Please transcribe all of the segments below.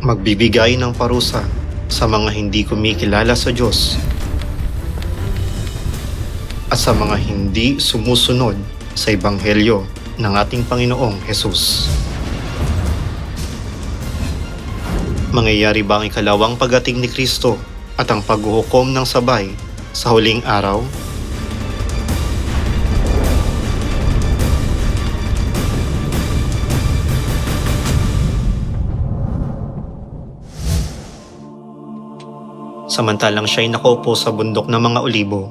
magbibigay ng parusa sa mga hindi kumikilala sa Diyos at sa mga hindi sumusunod sa Ebanghelyo ng ating Panginoong Hesus. Mangyayari ba ang ikalawang pagating ni Kristo at ang paghuhukom ng sabay sa huling araw? Samantalang siya'y nakaupo sa bundok ng mga olibo,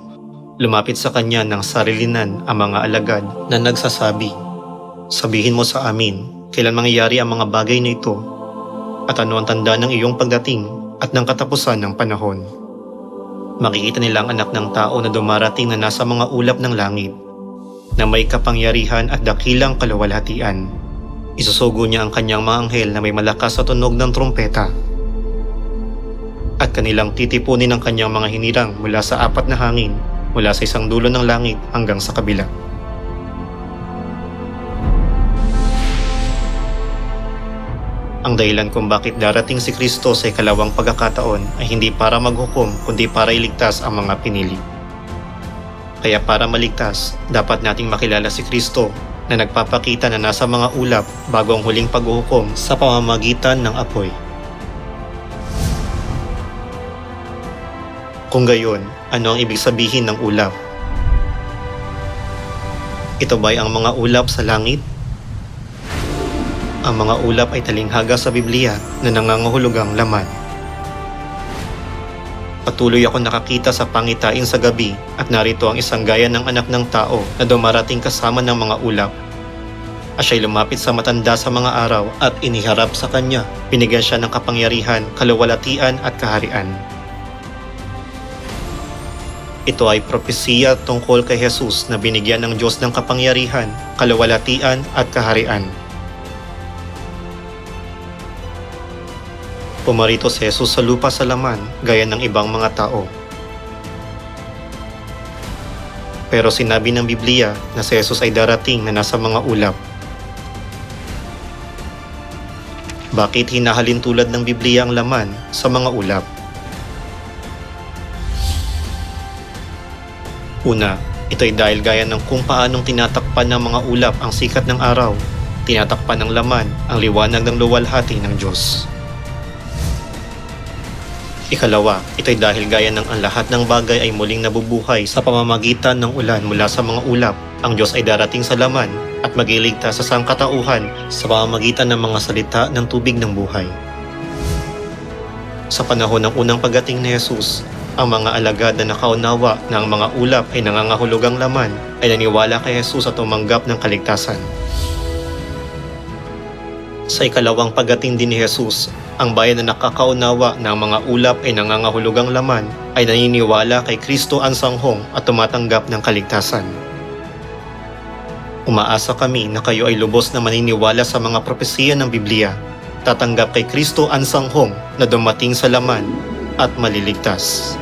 lumapit sa kanya ng sarilinan ang mga alagad na nagsasabi, Sabihin mo sa amin, kailan mangyayari ang mga bagay na ito, at ano ang tanda ng iyong pagdating at ng katapusan ng panahon. Makikita nila ang anak ng tao na dumarating na nasa mga ulap ng langit, na may kapangyarihan at dakilang kalawalhatian. Isusugo niya ang kanyang mga anghel na may malakas sa tunog ng trumpeta at kanilang titipunin ang kanyang mga hinirang mula sa apat na hangin, mula sa isang dulo ng langit hanggang sa kabila. Ang dahilan kung bakit darating si Kristo sa ikalawang pagkakataon ay hindi para maghukom kundi para iligtas ang mga pinili. Kaya para maligtas, dapat nating makilala si Kristo na nagpapakita na nasa mga ulap bago ang huling paghuhukom sa pamamagitan ng apoy. Kung gayon, ano ang ibig sabihin ng ulap? Ito ba'y ang mga ulap sa langit? Ang mga ulap ay talinghaga sa Biblia na nangangahulugang laman. Patuloy ako nakakita sa pangitain sa gabi at narito ang isang gaya ng anak ng tao na dumarating kasama ng mga ulap. At siya'y lumapit sa matanda sa mga araw at iniharap sa kanya. Binigyan siya ng kapangyarihan, kaluwalatian at kaharian. Ito ay propesiya tungkol kay Jesus na binigyan ng Diyos ng kapangyarihan, kaluwalhatian at kaharian. Pumarito si Jesus sa lupa sa laman gaya ng ibang mga tao. Pero sinabi ng Biblia na si Jesus ay darating na nasa mga ulap. Bakit hinahalin tulad ng Biblia ang laman sa mga ulap? Una, ito ay dahil gaya ng kung paanong tinatakpan ng mga ulap ang sikat ng araw, tinatakpan ng laman ang liwanag ng luwalhati ng Diyos. Ikalawa, ito ay dahil gaya ng ang lahat ng bagay ay muling nabubuhay sa pamamagitan ng ulan mula sa mga ulap, ang Diyos ay darating sa laman at magiligtas sa sangkatauhan sa pamamagitan ng mga salita ng tubig ng buhay. Sa panahon ng unang pagdating ni Jesus, ang mga alagad na nakaunawa na ang mga ulap ay nangangahulugang laman ay naniwala kay Jesus at tumanggap ng kaligtasan. Sa ikalawang pagdating din ni Jesus, ang bayan na nakakaunawa na ang mga ulap ay nangangahulugang laman ay naniniwala kay Kristo ang sanghong at tumatanggap ng kaligtasan. Umaasa kami na kayo ay lubos na maniniwala sa mga propesiya ng Biblia, tatanggap kay Kristo ang sanghong na dumating sa laman at maliligtas.